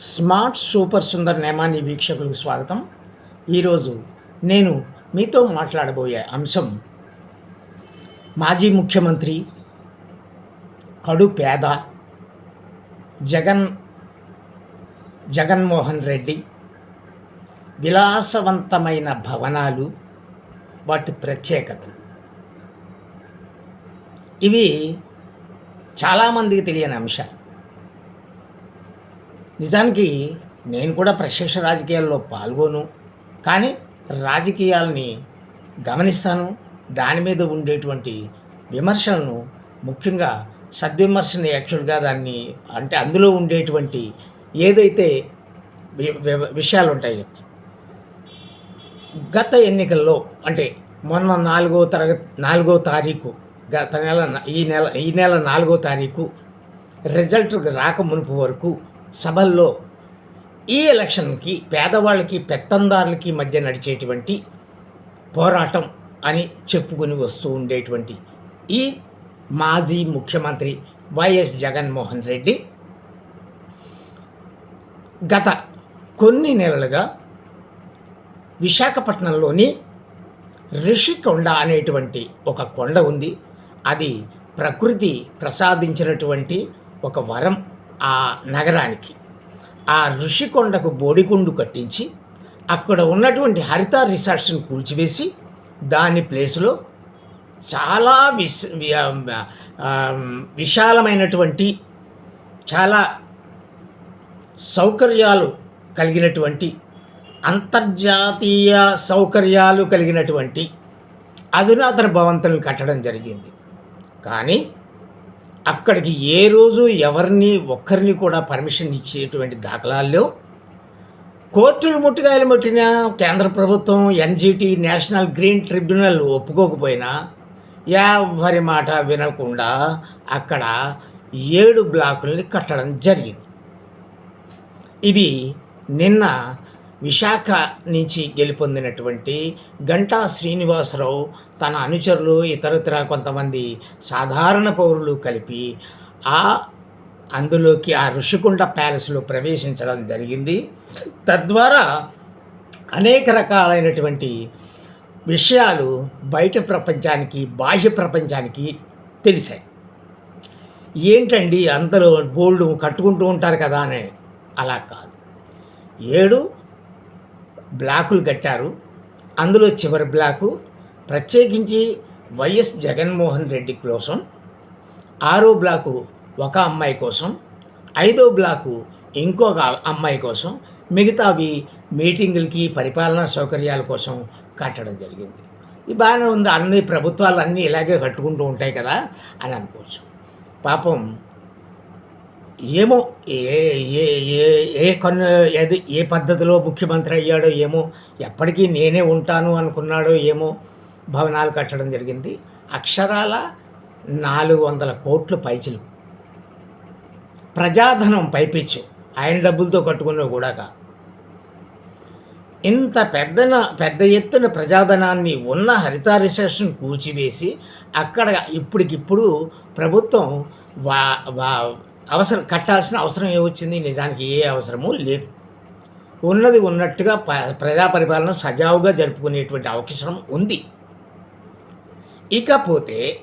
Smart super Sundar Nemani వీక్షకులకు స్వాగతం. ఈరోజు నేను మీతో మాట్లాడబోయే అంశం మాజీ ముఖ్యమంత్రి కడు పేద జగన్ జగన్మోహన్ రెడ్డి విలాసవంతమైన భవనాలు వాటి ప్రత్యేకతలు. ఇవి చాలామందికి తెలియని అంశాలు. నిజానికి నేను కూడా ప్రత్యక్ష రాజకీయాల్లో పాల్గొను కానీ రాజకీయాలని గమనిస్తాను. దాని మీద ఉండేటువంటి విమర్శలను ముఖ్యంగా సద్విమర్శని యాక్చువల్గా దాన్ని అంటే అందులో ఉండేటువంటి ఏదైతే వి- విషయాలు ఉంటాయో గత ఎన్నికల్లో అంటే మొన్న నాలుగో తరగతి నాలుగో తారీఖు గత నెల ఈ నెల ఈ నెల నాలుగో తారీఖు రిజల్ట్ రాక మునుపు వరకు సభల్లో ఈ ఎలక్షన్కి పేదవాళ్ళకి పెత్తందారులకి మధ్య నడిచేటువంటి పోరాటం అని చెప్పుకుని వస్తూ ఉండేటువంటి ఈ మాజీ ముఖ్యమంత్రి వైఎస్ జగన్మోహన్ రెడ్డి గత కొన్ని నెలలుగా విశాఖపట్నంలోని రిషికొండ అనేటువంటి ఒక కొండ ఉంది. అది ప్రకృతి ప్రసాదించినటువంటి ఒక వరం. ఆ నగరానికి. ఆ ఋషికొండకు బోడిగుండు కట్టించి అక్కడ ఉన్నటువంటి హరిత రిసార్ట్స్ని కూల్చివేసి దాని ప్లేస్లో చాలా విశ విశాలమైనటువంటి చాలా సౌకర్యాలు కలిగినటువంటి అంతర్జాతీయ సౌకర్యాలు కలిగినటువంటి అధునాతన భవంతులను కట్టడం జరిగింది. కానీ అక్కడికి ఏ రోజు ఎవరిని ఒక్కరిని కూడా పర్మిషన్ ఇచ్చేటువంటి దాఖలాలు లేవు. కోర్టులు ముట్టుకాయలు ముట్టిన కేంద్ర ప్రభుత్వం ఎన్జిటి నేషనల్ గ్రీన్ ట్రిబ్యునల్ ఒప్పుకోకపోయినా ఎవరి మాట వినకుండా అక్కడ ఏడు బ్లాకుల్ని కట్టడం జరిగింది. ఇది నిన్న విశాఖ నుంచి గెలుపొందినటువంటి గంటా శ్రీనివాసరావు తన అనుచరులు ఇతరత్ర కొంతమంది సాధారణ పౌరులు కలిపి ఆ అందులోకి ఆ ఋషికొండ ప్యాలెస్లో ప్రవేశించడం జరిగింది. తద్వారా అనేక రకాలైనటువంటి విషయాలు బయట ప్రపంచానికి బాహ్య ప్రపంచానికి తెలిసాయి. ఏంటండి అందరూ బోల్డు కట్టుకుంటూ ఉంటారు కదా అని? అలా కాదు. ఏడు బ్లాకులు కట్టారు. అందులో చివరి బ్లాకు ప్రత్యేకించి వైఎస్ జగన్మోహన్ రెడ్డి కోసం ఆరో బ్లాకు ఒక అమ్మాయి కోసం ఐదో బ్లాకు ఇంకొక అమ్మాయి కోసం మిగతావి మీటింగులకి పరిపాలనా సౌకర్యాల కోసం కట్టడం జరిగింది. ఇది బాగానే ఉంది. అన్ని ప్రభుత్వాలు అన్నీ ఇలాగే కట్టుకుంటూ ఉంటాయి కదా అని అనుకోవచ్చు. పాపం ఏమో ఏ ఏ ఏ ఏ కొన్ని ఏది ఏ పద్ధతిలో ముఖ్యమంత్రి అయ్యాడో ఏమో ఎప్పటికీ నేనే ఉంటాను అనుకున్నాడో ఏమో భవనాలు కట్టడం జరిగింది. అక్షరాల నాలుగు వందల కోట్లు పైచిలు. ప్రజాధనం పైపించు ఆయన డబ్బులతో కట్టుకున్నవి కూడా కాదు ఇంత పెద్దన పెద్ద ఎత్తున ప్రజాధనాన్ని ఉన్న హరిత రిసెప్షన్ కూల్చివేసి అక్కడ ఇప్పటికిప్పుడు ప్రభుత్వం వా వా అవసరం కట్టాల్సిన అవసరం ఏమొచ్చింది నిజానికి ఏ అవసరమూ లేదు. ఉన్నది ఉన్నట్టుగా ప ప్రజా పరిపాలన సజావుగా జరుపుకునేటువంటి అవకాశం ఉంది. ఇకపోతే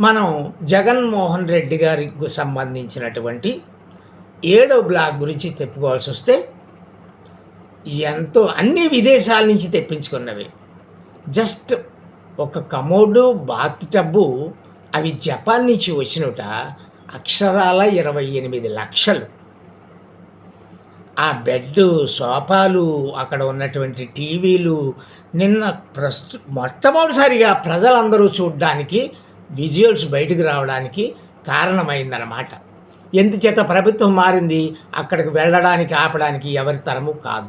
మనం జగన్మోహన్ రెడ్డి గారికి సంబంధించినటువంటి ఏడో బ్లాక్ గురించి చెప్పుకోవాల్సి వస్తే ఎంతో అన్ని విదేశాల నుంచి తెప్పించుకున్నవి. జస్ట్ ఒక కమోడు బాత్ టబ్బు అవి జపాన్ నుంచి వచ్చినట అక్షరాల ఇరవై ఎనిమిది లక్షలు. ఆ బెడ్ సోఫాలు అక్కడ ఉన్నటువంటి టీవీలు నిన్న ప్రస్తు మొట్టమొదటిసారిగా ప్రజలందరూ చూడడానికి విజువల్స్ బయటకు రావడానికి కారణమైందన్నమాట. ఎందుచేత ప్రభుత్వం మారింది? అక్కడికి వెళ్ళడానికి ఆపడానికి ఎవరి తరము కాదు.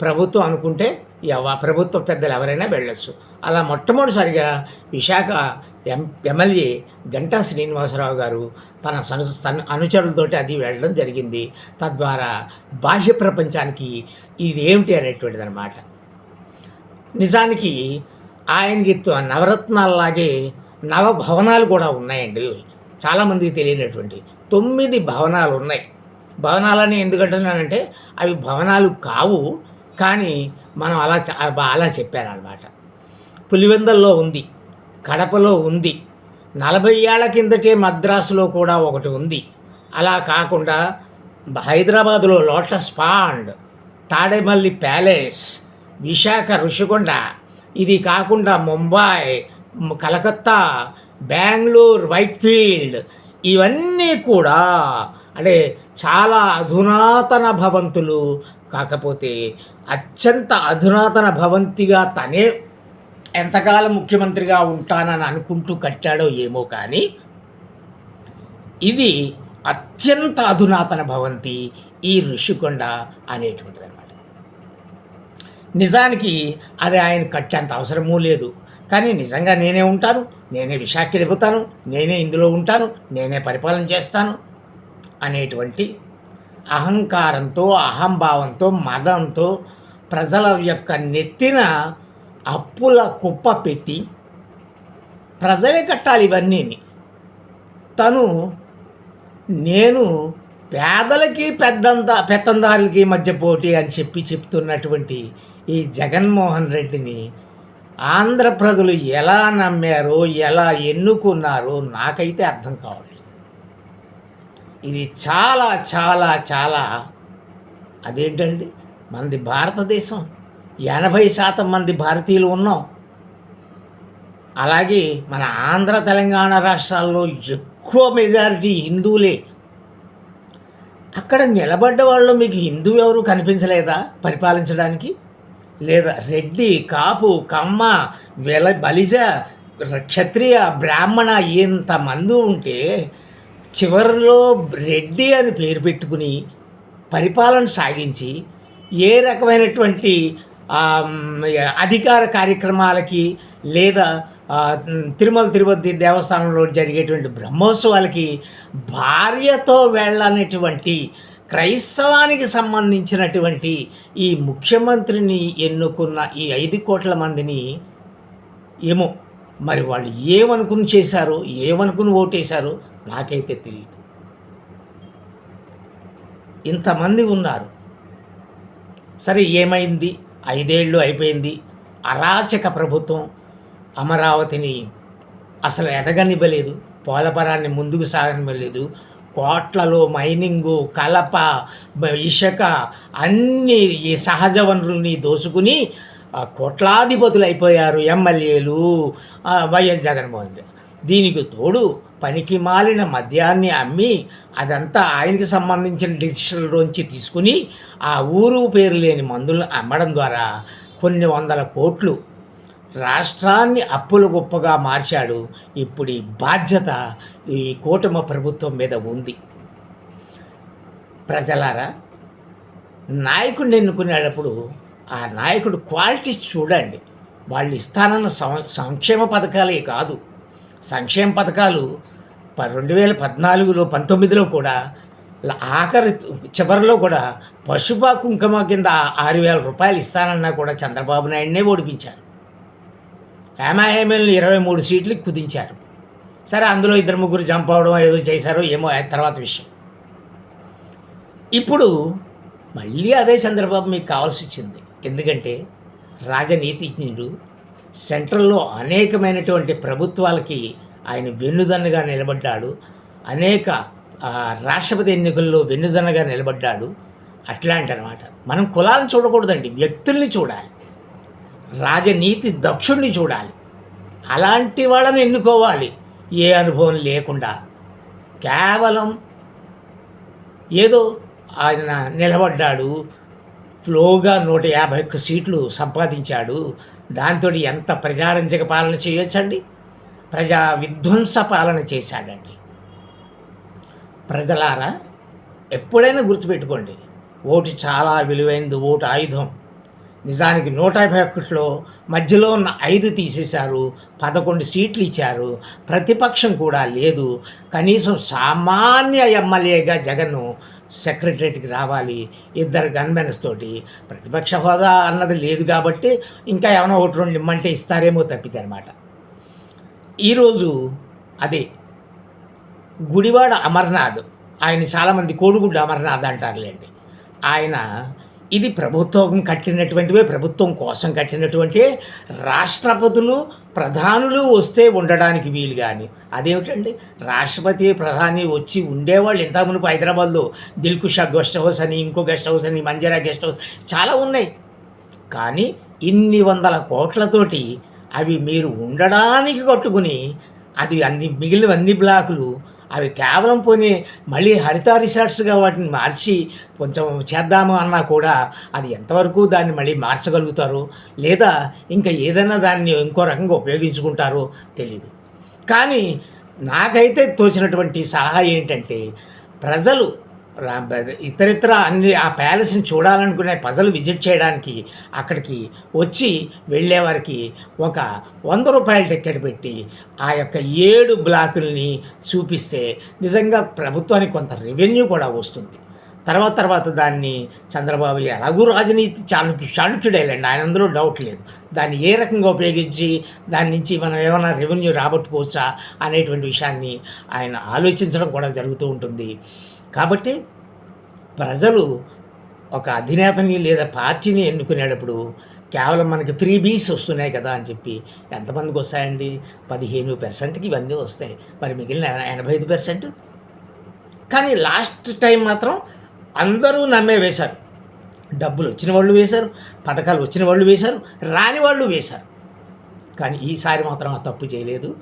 ప్రభుత్వం అనుకుంటే ఎవ ప్రభుత్వ పెద్దలు ఎవరైనా వెళ్ళొచ్చు. అలా మొట్టమొదటిసారిగా విశాఖ ఎం ఎమ్మెల్యే గంటా శ్రీనివాసరావు గారు తన సను తన అనుచరులతోటి అది వెళ్ళడం జరిగింది. తద్వారా బాహ్య ప్రపంచానికి ఇది ఏమిటి అనేటువంటిది అనమాట నిజానికి ఆయనకి నవరత్నాలలాగే నవ భవనాలు కూడా ఉన్నాయండి. చాలామందికి తెలియనటువంటి తొమ్మిది భవనాలు ఉన్నాయి. భవనాలని ఎందుకంటున్నానంటే అవి భవనాలు కావు కానీ మనం అలా అలా చెప్పారనమాట పులివెందల్లో ఉంది. కడపలో ఉంది. నలభై ఏళ్ళ కిందటే మద్రాసులో కూడా ఒకటి ఉంది. అలా కాకుండా హైదరాబాదులో lotus pond Tademalli palace Visakha Rushikonda ఇది కాకుండా ముంబై కలకత్తా బెంగళూరు వైట్ఫీల్డ్ ఇవన్నీ కూడా అంటే చాలా అధునాతన భవంతులు. కాకపోతే అత్యంత అధునాతన భవంతిగా తనే ఎంతకాలం ముఖ్యమంత్రిగా ఉంటానని అనుకుంటూ కట్టాడో ఏమో కానీ ఇది అత్యంత అధునాతన భవంతి ఈ ఋషికొండ అనేటువంటిది అనమాట నిజానికి అది ఆయన కట్టేంత అవసరమూ లేదు. కానీ నిజంగా నేనే ఉంటాను నేనే విశాఖ వెళ్ళిపోతాను నేనే ఇందులో ఉంటాను నేనే పరిపాలన చేస్తాను అనేటువంటి అహంకారంతో అహంభావంతో మదంతో ప్రజల యొక్క నెత్తిన అప్పుల కుప్ప పెట్టి ప్రజలే కట్టాలి ఇవన్నీ తను నేను పేదలకి పెద్దంత పెత్తందారులకి మధ్య పోటీ అని చెప్పి చెప్తున్నటువంటి ఈ జగన్మోహన్ రెడ్డిని ఆంధ్ర ప్రజలు ఎలా నమ్మారో ఎలా ఎన్నుకున్నారో నాకైతే అర్థం కావాలి ఇది చాలా చాలా చాలా అదేంటండి? మనది భారతదేశం. ఎనభై శాతం మంది భారతీయులు ఉన్నాం. అలాగే మన ఆంధ్ర తెలంగాణ రాష్ట్రాల్లో ఎక్కువ మెజారిటీ హిందువులే. అక్కడ నిలబడ్డ వాళ్ళు మీకు హిందూ ఎవరు కనిపించలేదా పరిపాలించడానికి? లేదా రెడ్డి కాపు కమ్మ వెల బలిజ క్షత్రియ బ్రాహ్మణ ఇంతమంది ఉంటే చివరిలో రెడ్డి అని పేరు పెట్టుకుని పరిపాలన సాగించి ఏ రకమైనటువంటి అధికార కార్యక్రమాలకి లేదా తిరుమల తిరుపతి దేవస్థానంలో జరిగేటువంటి బ్రహ్మోత్సవాలకి భార్యతో వెళ్ళనటువంటి క్రైస్తవానికి సంబంధించినటువంటి ఈ ముఖ్యమంత్రిని ఎన్నుకున్న ఈ ఐదు కోట్ల మందిని ఏమో మరి వాళ్ళు ఏమనుకుని చేశారు ఏమనుకుని ఓటేశారు నాకైతే తెలియదు ఇంతమంది ఉన్నారు. సరే ఏమైంది? ఐదేళ్ళు అయిపోయింది. అరాచక ప్రభుత్వం అమరావతిని అసలు ఎదగనివ్వలేదు. పోలవరాన్ని ముందుకు సాగనివ్వలేదు. కోట్లలో మైనింగు కలప బ- ఇసుక అన్ని ఈ సహజ వనరుల్ని దోసుకుని కోట్లాధిపతులు అయిపోయారు ఎమ్మెల్యేలు వైఎస్ జగన్మోహన్ రెడ్డి. దీనికి తోడు పనికి మాలిన మద్యాన్ని అమ్మి అదంతా ఆయనకి సంబంధించిన డిజిటల్లోంచి తీసుకుని ఆ ఊరు పేరు లేని మందులను అమ్మడం ద్వారా కొన్ని వందల కోట్లు రాష్ట్రాన్ని అప్పులు గొప్పగా మార్చాడు. ఇప్పుడు ఈ బాధ్యత ఈ కూటమి ప్రభుత్వం మీద ఉంది. ప్రజలారా నాయకుడిని ఎన్నుకునేటప్పుడు ఆ నాయకుడు క్వాలిటీస్ చూడండి. వాళ్ళు ఇస్తానన్న సం- సంక్షేమ పథకాలే కాదు. సంక్షేమ పథకాలు రెండు వేల పద్నాలుగులో పంతొమ్మిదిలో కూడా ఆఖరి చివరిలో కూడా పశుప కుంకుమ కింద ఆరు వేల రూపాయలు ఇస్తానన్నా కూడా చంద్రబాబు నాయుడినే ఓడిపించారు. హేమాహేమల్ని ఇరవై మూడు సీట్లు కుదించారు. సరే అందులో ఇద్దరు ముగ్గురు జంప్ అవడం ఏదో చేశారో ఏమో ఆ తర్వాత విషయం. ఇప్పుడు మళ్ళీ అదే చంద్రబాబు మీకు కావాల్సి వచ్చింది. ఎందుకంటే రాజనీతిజ్ఞుడు సెంట్రల్లో అనేకమైనటువంటి ప్రభుత్వాలకి ఆయన వెన్నుదన్నుగా నిలబడ్డాడు. అనేక రాష్ట్రపతి ఎన్నికల్లో వెన్నుదన్నగా నిలబడ్డాడు. అట్లాంటి అనమాట మనం కులాలను చూడకూడదండి. వ్యక్తుల్ని చూడాలి. రాజనీతి దక్షుణ్ణి చూడాలి. అలాంటి వాళ్ళని ఎన్నుకోవాలి. ఏ అనుభవం లేకుండా. కేవలం ఏదో ఆయన నిలబడ్డాడు. ఫ్లోగా నూట యాభై ఒక్క సీట్లు సంపాదించాడు. దాంతో ఎంత ప్రజారంజక పాలన చేయొచ్చండి? ప్రజా విధ్వంస పాలన చేశాడండి. ప్రజలారా ఎప్పుడైనా గుర్తుపెట్టుకోండి ఓటు చాలా విలువైనది ఓటు ఆయుధం. నిజానికి నూట యాభై ఒకటిలో మధ్యలో ఉన్న ఐదు తీసేశారు పదకొండు సీట్లు ఇచ్చారు ప్రతిపక్షం కూడా లేదు. కనీసం సామాన్య ఎమ్మెల్యేగా జగన్ను సెక్రటరేట్కి రావాలి ఇద్దరు గన్మెన్స్ తోటి ప్రతిపక్ష హోదా అన్నది లేదు కాబట్టి ఇంకా ఏమైనా ఒకటి రెండు ఇమ్మంటే ఇస్తారేమో తప్పితే అనమాట ఈరోజు అదే గుడివాడ అమర్నాథ్ ఆయన చాలామంది కోడిగుడ్డు అమర్నాథ్ అంటారులేండి ఆయన ఇది ప్రభుత్వం కట్టినటువంటివే ప్రభుత్వం కోసం కట్టినటువంటి రాష్ట్రపతులు ప్రధానులు వస్తే ఉండడానికి వీలు కానీ అదేమిటండి? రాష్ట్రపతి ప్రధాని వచ్చి ఉండేవాళ్ళు ఇంత మునుపు హైదరాబాద్లో దిల్కుషా గెస్ట్ హౌస్ అని ఇంకో గెస్ట్ హౌస్ అని మంజరా గెస్ట్ హౌస్ చాలా ఉన్నాయి. కానీ ఇన్ని వందల కోట్లతోటి అవి మీరు ఉండడానికి కట్టుకుని అది అన్ని మిగిలిన అన్ని బ్లాకులు అవి కేవలం పోనీ మళ్ళీ హరిత రిసార్ట్స్గా వాటిని మార్చి కొంచెం చేద్దాము అన్నా కూడా అది ఎంతవరకు దాన్ని మళ్ళీ మార్చగలుగుతారో? లేదా ఇంకా ఏదైనా దాన్ని ఇంకో రకంగా ఉపయోగించుకుంటారో తెలియదు కానీ నాకైతే తోచినటువంటి సలహా ఏంటంటే ప్రజలు ఇతరితర అన్ని ఆ ప్యాలెస్ని చూడాలనుకునే ప్రజలు విజిట్ చేయడానికి అక్కడికి వచ్చి వెళ్ళేవారికి ఒక వంద రూపాయల టికెట్ పెట్టి ఆ యొక్క ఏడు బ్లాకుల్ని చూపిస్తే నిజంగా ప్రభుత్వానికి కొంత రెవెన్యూ కూడా వస్తుంది. తర్వాత తర్వాత దాన్ని చంద్రబాబు ఎలాగూ రాజనీతి చాణుక్య చాణుక్యుడేలండి. ఆయన అందులో డౌట్ లేదు. దాన్ని ఏ రకంగా ఉపయోగించి దాని నుంచి మనం ఏమైనా రెవెన్యూ రాబట్టుకోవచ్చా అనేటువంటి విషయాన్ని ఆయన ఆలోచించడం కూడా జరుగుతూ ఉంటుంది. కాబట్టి ప్రజలు ఒక అధినేతని లేదా పార్టీని ఎన్నుకునేటప్పుడు కేవలం మనకి ఫ్రీ బీస్ వస్తున్నాయి కదా అని చెప్పి ఎంతమందికి వస్తాయండి? పదిహేను పర్సెంట్కి ఇవన్నీ వస్తాయి. మరి మిగిలిన ఎనభై ఐదు పర్సెంట్ కానీ లాస్ట్ టైం మాత్రం అందరూ నమ్మే వేశారు. డబ్బులు వచ్చిన వాళ్ళు వేశారు పథకాలు వచ్చిన వాళ్ళు వేశారు రాని వాళ్ళు వేశారు. కానీ ఈసారి మాత్రం ఆ తప్పు చేయలేదు.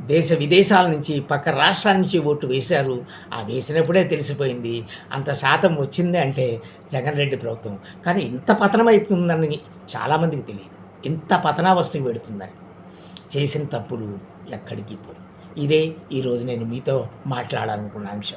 దేశ విదేశాల నుంచి పక్క రాష్ట్రాల నుంచి ఓటు వేశారు. ఆ వేసినప్పుడే తెలిసిపోయింది. అంత శాతం వచ్చింది అంటే జగన్ రెడ్డి ప్రభుత్వం. కానీ ఇంత పతనమవుతుందని చాలామందికి తెలియదు. ఇంత పతనావస్థకి పెడుతుందని చేసిన తప్పులు ఎక్కడికి పోవు ఇదే ఈరోజు నేను మీతో మాట్లాడాలనుకున్న అంశం.